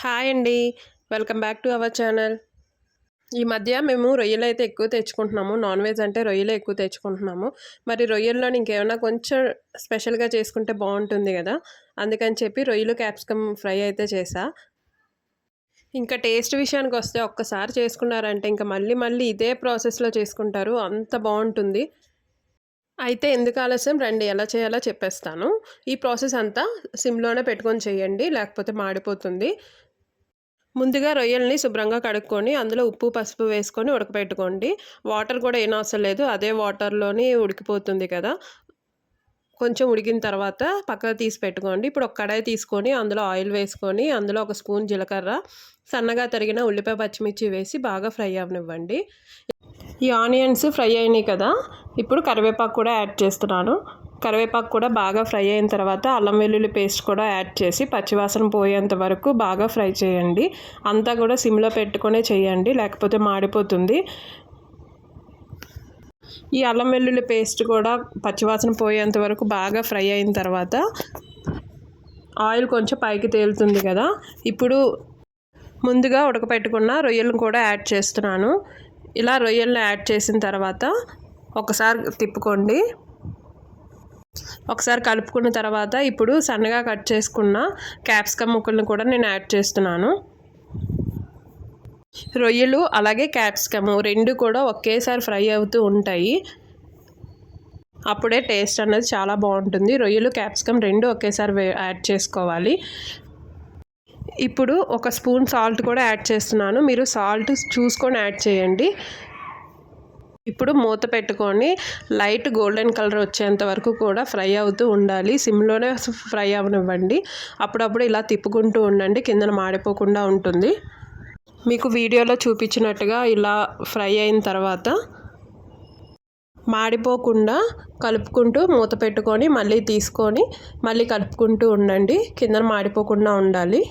Hi అండి. Welcome back to our channel. ఈ మధ్య మేము రొయ్యలు అయితే ఎక్కువ తెచ్చుకుంటున్నాము. నాన్ వెజ్ అంటే రొయ్యలే ఎక్కువ తెచ్చుకుంటున్నాము. మరి రొయ్యల్లో ఇంకేమైనా కొంచెం స్పెషల్గా చేసుకుంటే బాగుంటుంది కదా? అందుకని చెప్పి రొయ్యలు క్యాప్సికమ్ ఫ్రై అయితే చేసా. ఇంకా టేస్ట్ విషయానికి వస్తే ఒక్కసారి చేసుకున్నారంటే ఇంకా మళ్ళీ మళ్ళీ ఇదే ప్రాసెస్లో చేసుకుంటారు. అంత బాగుంటుంది. అయితే ఎందుకు ఆలస్యం? రండి ఎలా చేయాలో చెప్పేస్తాను. ఈ ప్రాసెస్ అంతా సిమ్లోనే పెట్టుకొని చేయండి లేకపోతే మాడిపోతుంది. ముందుగా రొయ్యల్ని శుభ్రంగా కడుక్కొని అందులో ఉప్పు పసుపు వేసుకొని ఉడకపెట్టుకోండి. వాటర్ కూడా ఏం అవసరం లేదు. అదే వాటర్లోని ఉడికిపోతుంది కదా. కొంచెం ఉడికిన తర్వాత పక్కన తీసి పెట్టుకోండి. ఇప్పుడు ఒక కడాయి తీసుకొని అందులో ఆయిల్ వేసుకొని అందులో ఒక స్పూన్ జీలకర్ర సన్నగా తరిగిన ఉల్లిపాయ పచ్చిమిర్చి వేసి బాగా ఫ్రై అవనివ్వండి. ఈ ఆనియన్స్ ఫ్రై అయినాయి కదా. ఇప్పుడు కరివేపాకు కూడా యాడ్ చేస్తున్నాను. కరివేపాకు కూడా బాగా ఫ్రై అయిన తర్వాత అల్లం వెల్లుల్లి పేస్ట్ కూడా యాడ్ చేసి పచ్చివాసన పోయేంత వరకు బాగా ఫ్రై చేయండి. అంతా కూడా సిమ్లో పెట్టుకునే చేయండి లేకపోతే మాడిపోతుంది. ఈ అల్లం వెల్లుల్లి పేస్ట్ కూడా పచ్చివాసన పోయేంత వరకు బాగా ఫ్రై అయిన తర్వాత ఆయిల్ కొంచెం పైకి తేలుతుంది కదా. ఇప్పుడు ముందుగా ఉడకపెట్టుకున్న రొయ్యలను కూడా యాడ్ చేస్తున్నాను. ఇలా రొయ్యలను యాడ్ చేసిన తర్వాత ఒకసారి తిప్పుకోండి. ఒకసారి కలుపుకున్న తర్వాత ఇప్పుడు సన్నగా కట్ చేసుకున్న క్యాప్సికమ్ ముక్కలను కూడా నేను యాడ్ చేస్తున్నాను. రొయ్యలు అలాగే క్యాప్సికమ్ రెండు కూడా ఒకేసారి ఫ్రై అవుతూ ఉంటాయి. అప్పుడే టేస్ట్ అనేది చాలా బాగుంటుంది. రొయ్యలు క్యాప్సికమ్ రెండు ఒకేసారి యాడ్ చేసుకోవాలి. ఇప్పుడు ఒక స్పూన్ సాల్ట్ కూడా యాడ్ చేస్తున్నాను. మీరు సాల్ట్ చూసుకొని యాడ్ చేయండి. ఇప్పుడు మూత పెట్టుకొని లైట్ గోల్డెన్ కలర్ వచ్చేంత వరకు కూడా ఫ్రై అవుతూ ఉండాలి. సిమ్లోనే ఫ్రై అవనివ్వండి. అప్పుడప్పుడు ఇలా తిప్పుకుంటూ ఉండండి. కిందన మాడిపోకుండా ఉంటుంది. మీకు వీడియోలో చూపించినట్టుగా ఇలా ఫ్రై అయిన తర్వాత మాడిపోకుండా కలుపుకుంటూ మూత పెట్టుకొని మళ్ళీ తీసుకొని మళ్ళీ కలుపుకుంటూ ఉండండి. కిందన మాడిపోకుండా ఉండాలి.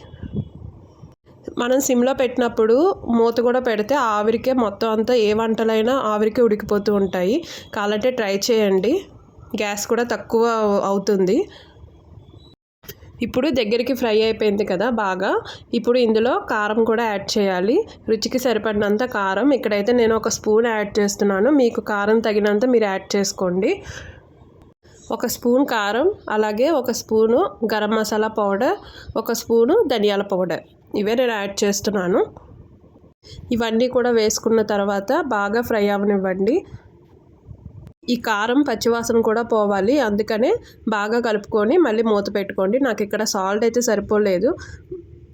మనం సిమ్లో పెట్టినప్పుడు మూత కూడా పెడితే ఆవిరికే మొత్తం అంతా ఏ వంటలైనా ఆవిరికే ఉడికిపోతూ ఉంటాయి. కావాలంటే ట్రై చేయండి. గ్యాస్ కూడా తక్కువ అవుతుంది. ఇప్పుడు దగ్గరికి ఫ్రై అయిపోయింది కదా బాగా. ఇప్పుడు ఇందులో కారం కూడా యాడ్ చేయాలి. రుచికి సరిపడినంత కారం. ఇక్కడైతే నేను ఒక స్పూన్ యాడ్ చేస్తున్నాను. మీకు కారం తగినంత మీరు యాడ్ చేసుకోండి. ఒక స్పూన్ కారం అలాగే ఒక స్పూను గరం మసాలా పౌడర్ ఒక స్పూను ధనియాల పౌడర్. ఇవే నేను యాడ్ చేస్తున్నాను. ఇవన్నీ కూడా వేసుకున్న తర్వాత బాగా ఫ్రై అవనివ్వండి. ఈ కారం పచ్చివాసన కూడా పోవాలి. అందుకనే బాగా కలుపుకొని మళ్ళీ మూత పెట్టుకోండి. నాకు ఇక్కడ సాల్ట్ అయితే సరిపోలేదు.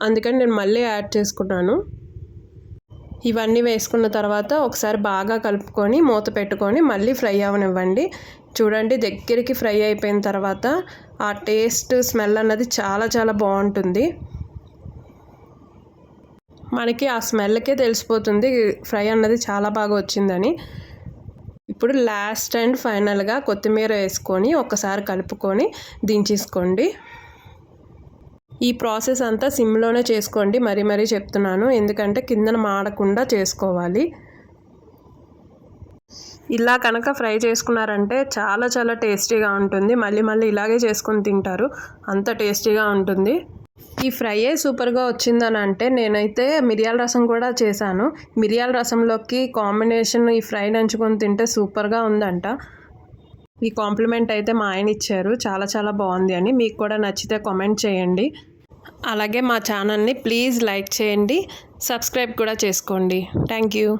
అందుకని నేను మళ్ళీ యాడ్ చేసుకున్నాను. ఇవన్నీ వేసుకున్న తర్వాత ఒకసారి బాగా కలుపుకొని మూత పెట్టుకొని మళ్ళీ ఫ్రై అవనివ్వండి. చూడండి దగ్గరికి ఫ్రై అయిపోయిన తర్వాత ఆ టేస్ట్ స్మెల్ అన్నది చాలా చాలా బాగుంటుంది. మనకి ఆ స్మెల్కే తెలిసిపోతుంది ఫ్రై అన్నది చాలా బాగా వచ్చిందని. ఇప్పుడు లాస్ట్ అండ్ ఫైనల్గా కొత్తిమీర వేసుకొని ఒకసారి కలుపుకొని దించేసుకోండి. ఈ ప్రాసెస్ అంతా సిమ్లోనే చేసుకోండి మరీ మరీ చెప్తున్నాను. ఎందుకంటే కిందన మాడకుండా చేసుకోవాలి. ఇలా కనుక ఫ్రై చేసుకున్నారంటే చాలా చాలా టేస్టీగా ఉంటుంది. మళ్ళీ మళ్ళీ ఇలాగే చేసుకొని తింటారు. అంత టేస్టీగా ఉంటుంది. ఈ ఫ్రైయే సూపర్గా వచ్చిందని అంటే నేనైతే మిరియాల రసం కూడా చేశాను. మిరియాల రసంలోకి కాంబినేషన్ ఈ ఫ్రై నంచుకొని తింటే సూపర్గా ఉందంట. ఈ కాంప్లిమెంట్ అయితే మా ఆయన ఇచ్చారు. చాలా చాలా బాగుంది అని. మీకు కూడా నచ్చితే కామెంట్ చేయండి. అలాగే మా ఛానల్ని ప్లీజ్ లైక్ చేయండి. సబ్స్క్రైబ్ కూడా చేసుకోండి. Thank you.